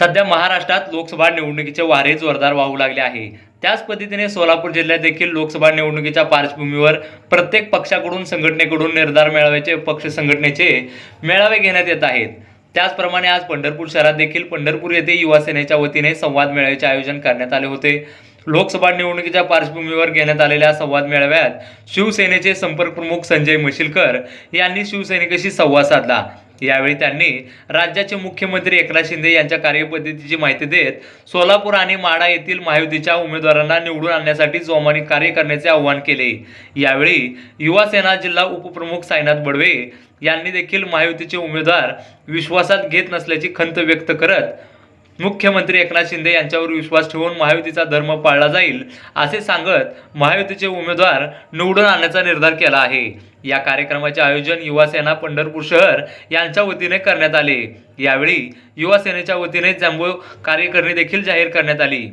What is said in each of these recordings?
सध्या महाराष्ट्रात लोकसभा निवडणुकीचे वारे जोरदार वाहू लागले आहे. त्याच पद्धतीने सोलापूर जिल्ह्यात देखील लोकसभा निवडणुकीच्या पार्श्वभूमीवर प्रत्येक पक्षाकडून संघटनेकडून निर्धार मेळाव्याचे पक्ष संघटनेचे मेळावे घेण्यात येत आहेत. त्याचप्रमाणे आज पंढरपूर शहरात देखील पंढरपूर येथे युवा सेनेच्या वतीने संवाद मेळाव्याचे आयोजन करण्यात आले होते. लोकसभा निवडणुकीच्या पार्श्वभूमीवर घेण्यात आलेल्या संवाद मेळाव्यात शिवसेनेचे संपर्क प्रमुख संजय मशिलकर यांनी शिवसैनिकाशी संवाद साधला. यावेळी त्यांनी राज्याचे मुख्यमंत्री एकनाथ शिंदे यांच्या कार्यपद्धतीची माहिती देत सोलापूर आणि माडा येथील महायुतीच्या उमेदवारांना निवडून आणण्यासाठी जोमाने कार्य करण्याचे आवाहन केले. यावेळी युवा सेना जिल्हा उपप्रमुख साईनाथ बडवे यांनी देखील महायुतीचे उमेदवार विश्वासात घेत नसल्याची खंत व्यक्त करत मुख्यमंत्री एकनाथ शिंदे यांच्यावर विश्वास ठेवून महायुतीचा धर्म पाळला जाईल असे सांगत महायुतीचे उमेदवार निवडून आणण्याचा निर्धार केला आहे. या कार्यक्रमाचे आयोजन युवा सेना पंढरपूर शहर यांच्या वतीने करण्यात आले. यावेळी युवा सेनेच्या वतीने जम्बो कार्यकारिणी देखील जाहीर करण्यात आली.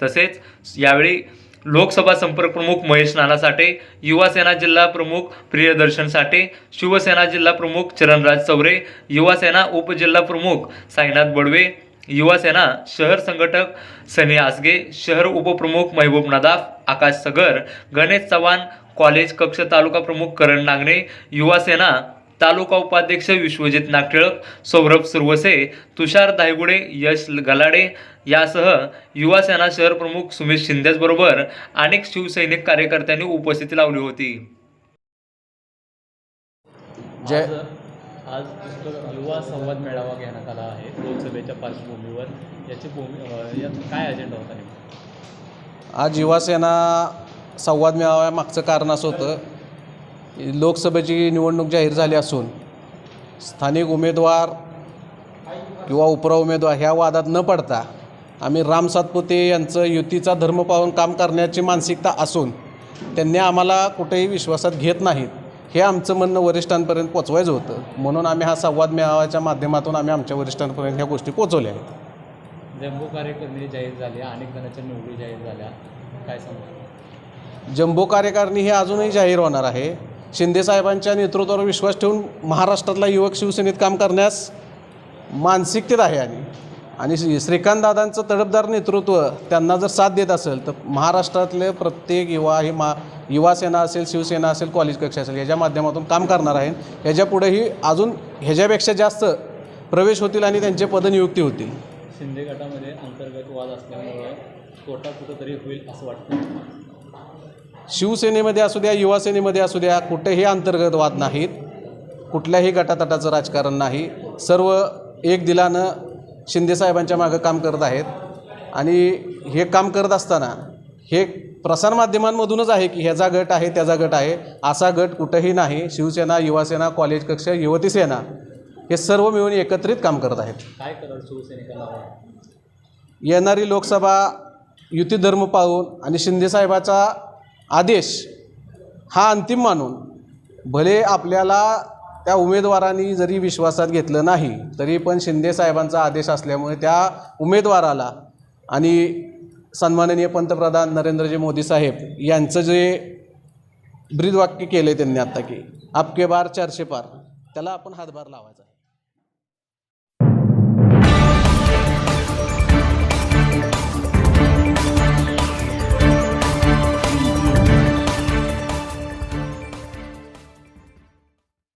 तसेच यावेळी लोकसभा संपर्क प्रमुख महेश नाना साठे युवा सेना जिल्हा प्रमुख प्रियदर्शन साठे शिवसेना जिल्हा प्रमुख चरणराज चौरे युवा सेना उपजिल्हा प्रमुख साईनाथ बडवे युवा सेना शहर संघटक सनी आसगे शहर उपप्रमुख महबूब नदाफ आकाश सगर गणेश चव्हाण कॉलेज कक्ष तालुका प्रमुख करण नागणे युवा सेना तालुका उपाध्यक्ष विश्वजित नागटिळक सौरभ सुरवसे तुषार दायगुडे यश गलाडे यासह युवा सेना शहर प्रमुख सुमित शिंदेबरोबर अनेक शिवसैनिक कार्यकर्त्यांनी उपस्थिती लावली होती. जय आज पुस्तक युवा संवाद मेळावा घेण्यात आला आहे. लोकसभेच्या पार्श्वभूमीवर. याची भूमी यात काय अजेंडा होता नेमका? आज युवासेना संवाद मेळाव्यामागचं कारण असं होतं लोकसभेची निवडणूक जाहीर झाली असून स्थानिक उमेदवार किंवा उपरा उमेदवार ह्या वादात न पडता आम्ही राम सातपुते यांचं युतीचा धर्म पाहून काम करण्याची मानसिकता असून त्यांनी आम्हाला कुठेही विश्वासात घेत नाहीत. हे आमचं म्हणणं वरिष्ठांपर्यंत पोचवायचं होतं. म्हणून आम्ही हा संवाद मेळाव्याच्या माध्यमातून आम्ही आमच्या वरिष्ठांपर्यंत ह्या गोष्टी पोचवल्या आहेत. जम्बो कार्यकारिणी जाहीर झाली अनेक जणांच्या निवडी जाहीर झाल्या. काय सांगू जम्बो कार्यकारिणी हे अजूनही जाहीर होणार आहे. शिंदेसाहेबांच्या नेतृत्वावर विश्वास ठेवून महाराष्ट्रातला युवक शिवसेनेत काम करण्यास मानसिकतेत आहे आणि. आणि श्री- श्रीकांतदादांचं तडफदार नेतृत्व त्यांना जर साथ देत असेल तर महाराष्ट्रातले प्रत्येक युवा ही मा युवा सेना असेल शिवसेना असेल कॉलेज कक्ष असेल याच्या माध्यमातून काम करणार आहे ह्याच्या पुढेही अजून ह्याच्यापेक्षा जास्त प्रवेश होतील आणि त्यांचे पदनियुक्ती होतील. शिंदे गटामध्ये अंतर्गत वाद असल्यामुळं तोटा कुठंतरी होईल असं वाटतं. शिवसेनेमध्ये असू द्या युवा सेनेमध्ये असू द्या कुठेही अंतर्गत वाद नाहीत. कुठल्याही गटातटाचं राजकारण नाही. सर्व एक दिलानं शिंदेसाहेबांच्या मागं काम करत आहेत. आणि हे काम करत असताना हे प्रसारमाध्यमांमधूनच आहे की ह्याचा गट आहे त्याचा गट आहे. असा गट कुठेही नाही. शिवसेना युवासेना कॉलेज कक्ष युवती सेना हे सर्व मिळून एकत्रित काम करत आहेत. काय? येणारी लोकसभा युती धर्म पाळून आणि शिंदेसाहेबाचा आदेश हा अंतिम मानून भले आपल्याला त्या उमेदवारांनी जरी विश्वासात घेतलं नाही तरी पण शिंदेसाहेबांचा आदेश असल्यामुळे त्या उमेदवाराला आणि सन्माननीय पंतप्रधान नरेंद्रजी मोदी साहेब यांचं जे ब्रीदवाक्य केलं आहे त्यांनी आत्ता की आपके बार चारशे पार त्याला आपण हातभार लावायचा